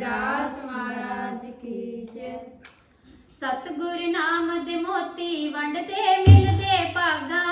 ਰਵਿਦਾਸ ਮਹਾਰਾਜ ਕੀ ਜੈ। ਸਤਿਗੁਰ ਨਾਮ ਦੇ ਮੋਤੀ ਵੰਡਦੇ ਮਿਲਦੇ ਭਾਗਾਂ